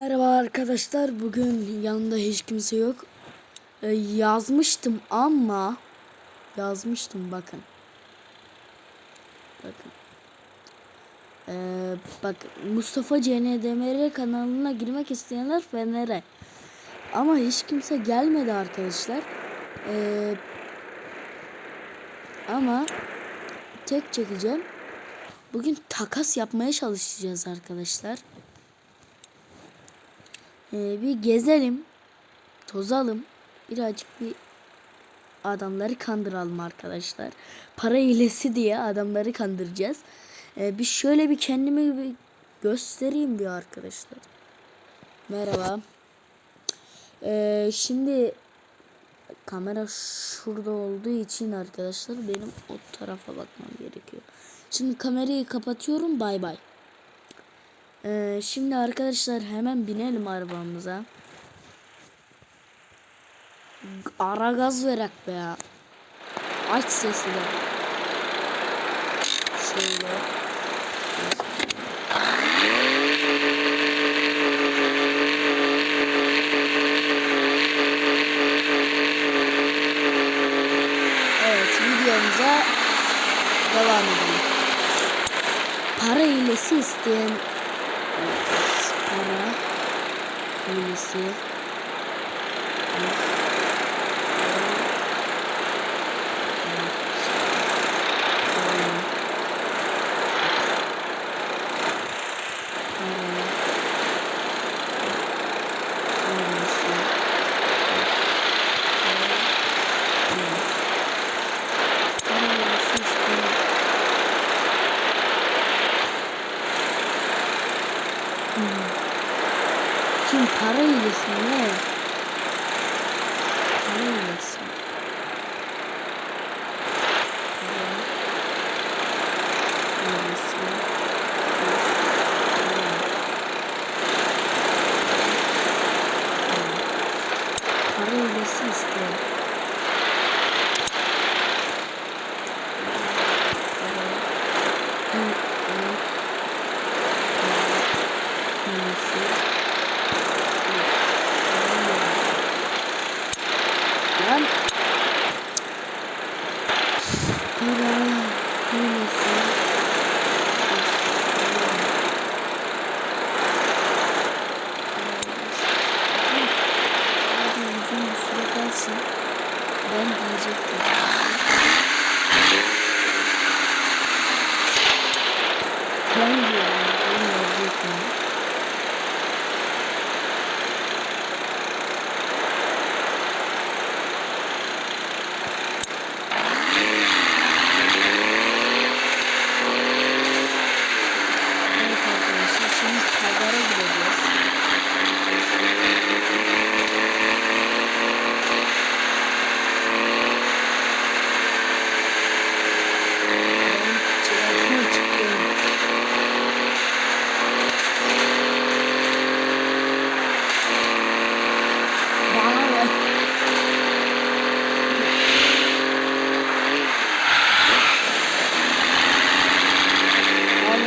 Merhaba arkadaşlar. Bugün yanımda hiç kimse yok. Ee, yazmıştım ama yazmıştım bakın. Bakın. Ee, bak Mustafa CNDMR kanalına girmek isteyenler Fener'e. Ama hiç kimse gelmedi arkadaşlar. Ee, ama tek çekeceğim. Bugün takas yapmaya çalışacağız arkadaşlar. Ee, bir gezelim, tozalım, birazcık bir adamları kandıralım arkadaşlar. Para hilesi diye adamları kandıracağız. Ee, bir şöyle bir kendimi bir göstereyim bir arkadaşlar. Merhaba. Ee, şimdi kamera şurada olduğu için arkadaşlar benim o tarafa bakmam gerekiyor. Şimdi kamerayı kapatıyorum. Bay bay. Ee, şimdi arkadaşlar hemen binelim arabamıza. Ara gaz verek be ya. Aç sesi de. Şöyle. Evet videomuza devam edelim. Para hilesi isteyen para hilesi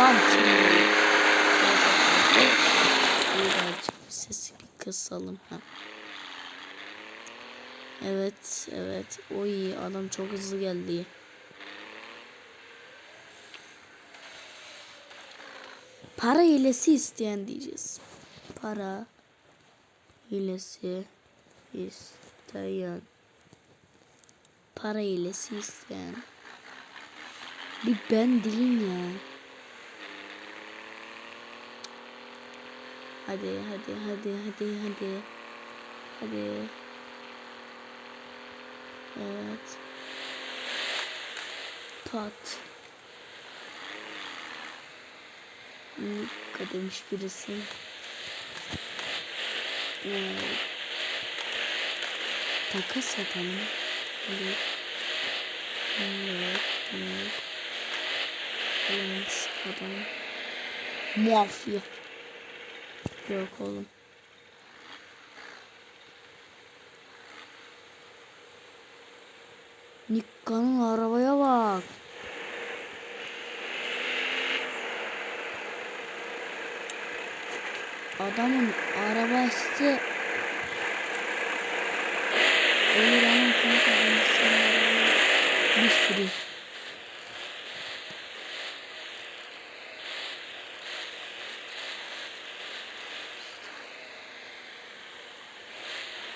Şimdi. Birazcık sesi bir kısalım. Ha. Evet, evet. O iyi. Adam çok hızlı geldi. Para hilesi isteyen diyeceğiz. Para hilesi isteyen. Para hilesi isteyen. Bir ben değilim ya. Hadi hadi hadi hadi hadi. Hadi. Evet. Pat. Nika demiş birisi. Evet. Takas satalım. Hadi. Evet. Evet. Evet. Adam. Mafya. Yok oğlum. Nikka'nın arabaya bak. Adamın arabası ama kanka bir sürü.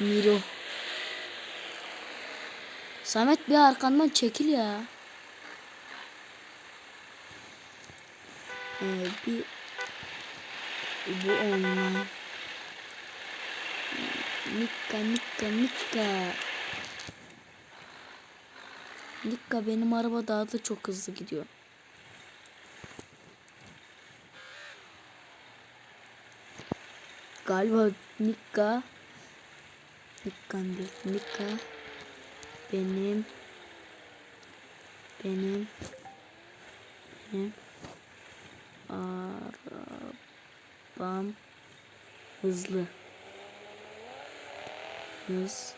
Miro. Samet bir arkandan çekil ya. Ee, bir bu online. Nikka Nikka Nikka. Nikka benim araba daha da çok hızlı gidiyor. Galiba Nikka Nikka değil Nikka benim benim benim arabam hızlı. Hızlı.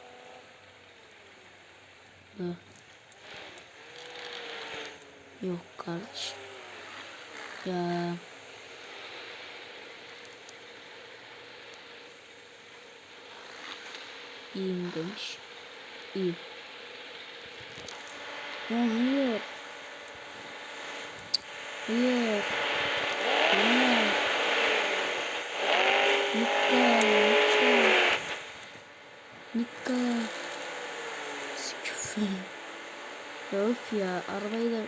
Yok kardeş ya iyiyim demiş. İyi ya hayır. Hayır. Hayır. Nikka Nikka Küfür Ya öf ya arabayı da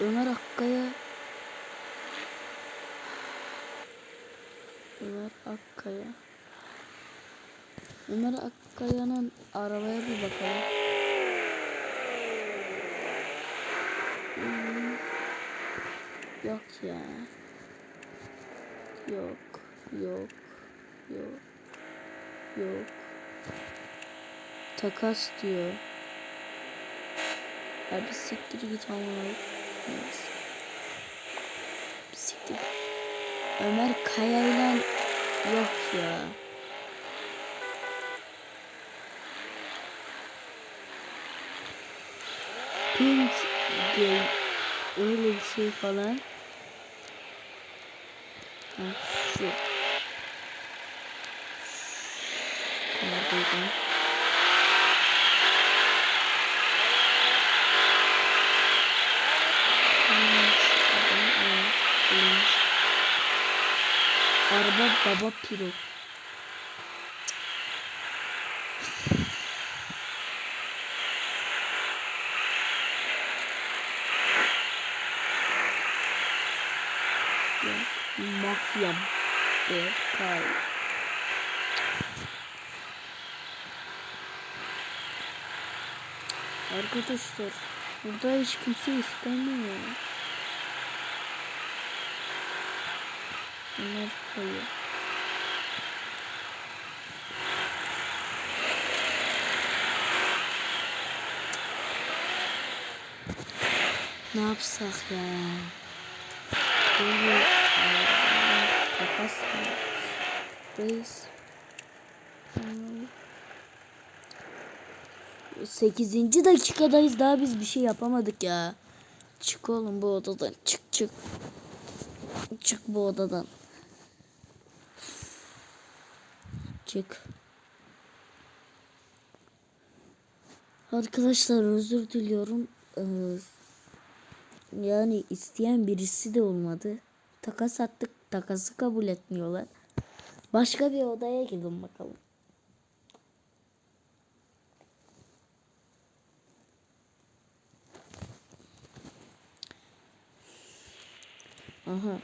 Ömer Akkaya Ömer Akkaya Ömer Akkaya'nın arabaya bir bakalım. Hmm. Yok ya. Yok. Yok. Yok. Yok. Takas diyor. Abi siktir git amına. Siktir. Ömer Kaya'yla yok ya. Pink Game öyle bir şey falan. Ha, şu. Neredeydi? Araba baba piro. Mafya Berkay. Arkadaşlar burada hiç kimse istemiyor. Bunlar koyuyor. Ne yapsak ya? Böyle takas Reis. Sekizinci dakikadayız daha biz bir şey yapamadık ya. Çık oğlum bu odadan çık çık. Çık bu odadan. Çık. Arkadaşlar özür diliyorum. Ee, yani isteyen birisi de olmadı. Takas attık. Takası kabul etmiyorlar. Başka bir odaya gidin bakalım. Aha.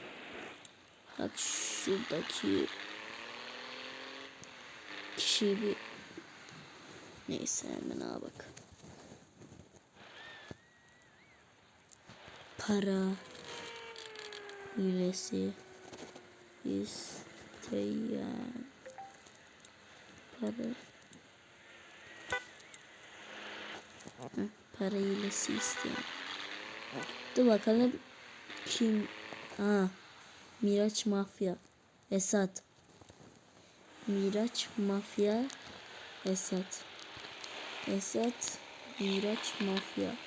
Bak şuradaki kişi bir neyse hemen ağa bak. Para hilesi isteyen para para hilesi isteyen. Dur bakalım kim? Ha Miraç Mafya Esat. Miraç Mafya Esat. Esat Miraç Mafya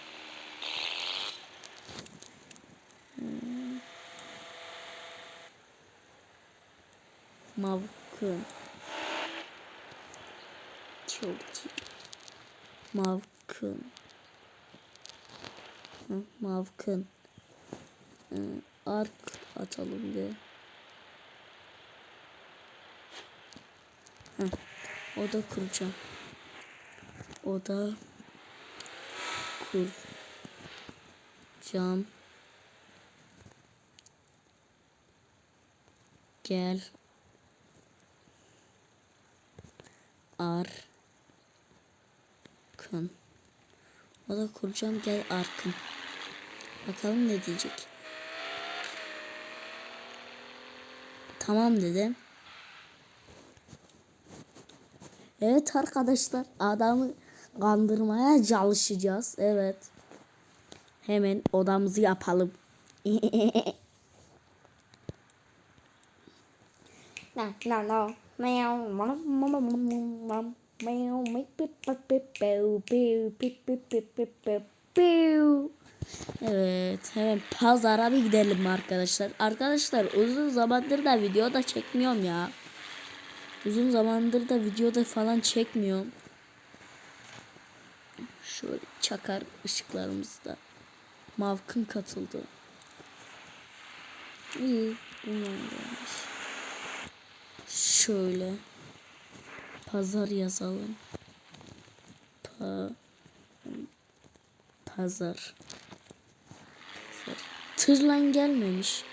Çok iyi. Mavkın. Hı, Mavkın. Hı, Ark atalım bir. Hı, Oda kuracağım. Oda kuracağım. Gel. Arkın. O da kuracağım gel arkın. Bakalım ne diyecek. Tamam dedim. Evet arkadaşlar adamı kandırmaya çalışacağız. Evet. Hemen odamızı yapalım. No, no, no. Meow, mom, mom, mom, mom. Meow, make pip, pip, pip, pew, pew, pip, pip, pip, pip, pip, pew. Evet hemen pazara bir gidelim arkadaşlar. Arkadaşlar uzun zamandır da video da çekmiyorum ya. Uzun zamandır da videoda falan çekmiyorum. Şöyle çakar ışıklarımızda. Mavkın katıldı. İyi. Bundan gelmiş. Şöyle. Pazar yazalım. Pa pazar. Tırlan gelmemiş.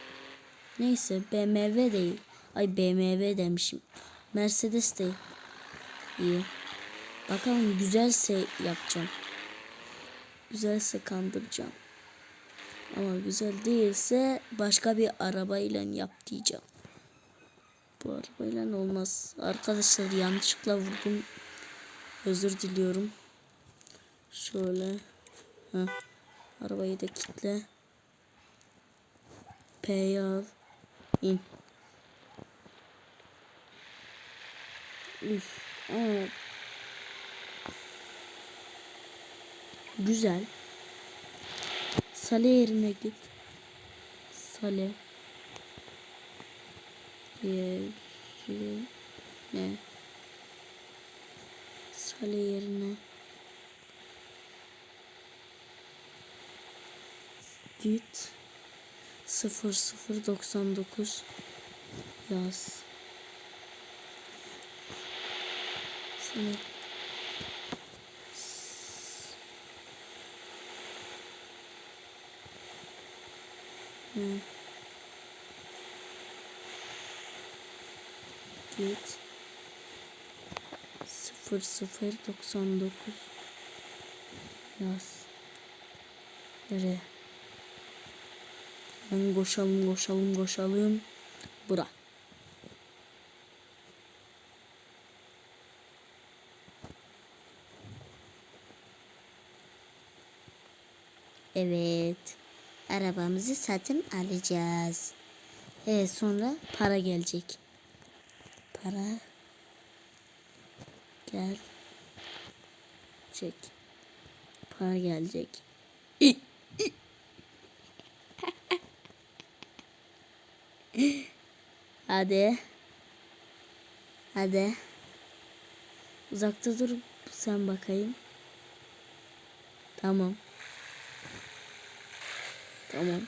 Neyse BMW değil. Ay BMW demişim. Mercedes değil. İyi. Bakalım güzelse yapacağım. Güzelse kandıracağım. Ama güzel değilse başka bir arabayla yap diyeceğim. Bu arabayla olmaz. Arkadaşlar yanlışlıkla vurdum. Özür diliyorum. Şöyle. Heh. Arabayı da kitle. P'yi al. İn. Üf. Evet. Güzel. Sale yerine git. Sale. Yerine. Sale yerine. Git. 0099 yaz. Sana Hı. Git. 0099 yaz. Nereye? Ben koşalım koşalım koşalım. Bura. Evet. Arabamızı satın alacağız. Evet sonra para gelecek. Para gel. Çek. Para gelecek. Hadi. Hadi. Uzakta dur sen bakayım. Tamam. Tamam.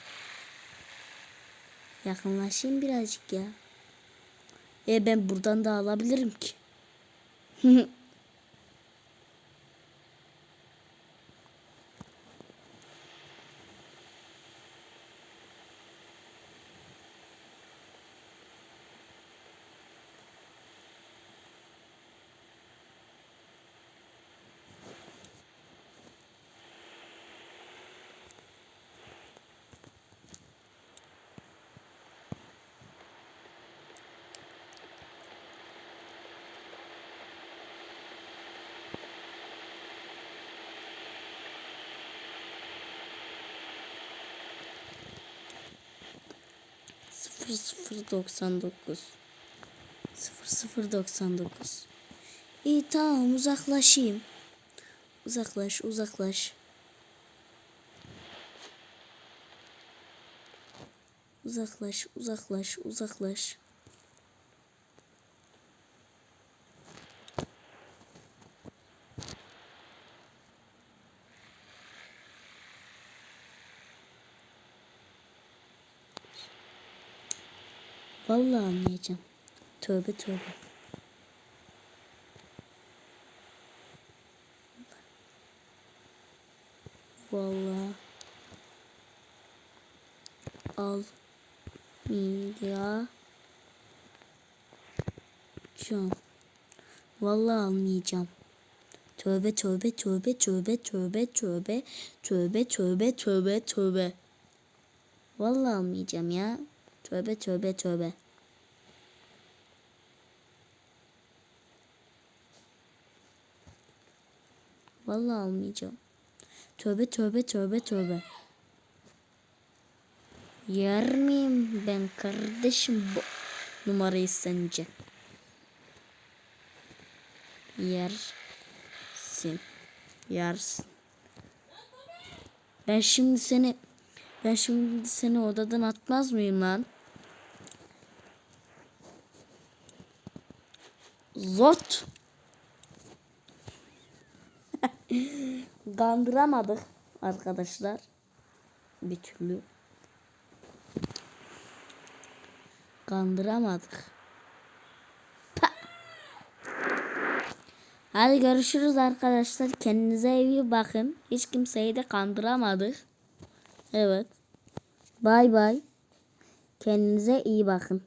Yakınlaşayım birazcık ya. E ben buradan da alabilirim ki. Sıfır sıfır doksan dokuz. Sıfır sıfır doksan dokuz. İyi tamam uzaklaşayım. Uzaklaş uzaklaş. Uzaklaş uzaklaş uzaklaş. Vallahi almayacağım. Tövbe tövbe. Vallahi almayacağım. Vallahi almayacağım. Tövbe tövbe tövbe tövbe tövbe tövbe tövbe tövbe tövbe tövbe. Vallahi almayacağım ya. Tövbe tövbe tövbe. Vallahi almayacağım. Tövbe tövbe tövbe tövbe. Yer miyim ben kardeşim bu numarayı sence? Yersin. Yersin. Ben şimdi seni ben şimdi seni odadan atmaz mıyım lan? Zot. Kandıramadık arkadaşlar. Bir türlü. Kandıramadık. Pa. Hadi görüşürüz arkadaşlar. Kendinize iyi bakın. Hiç kimseyi de kandıramadık. Evet. Bay bay. Kendinize iyi bakın.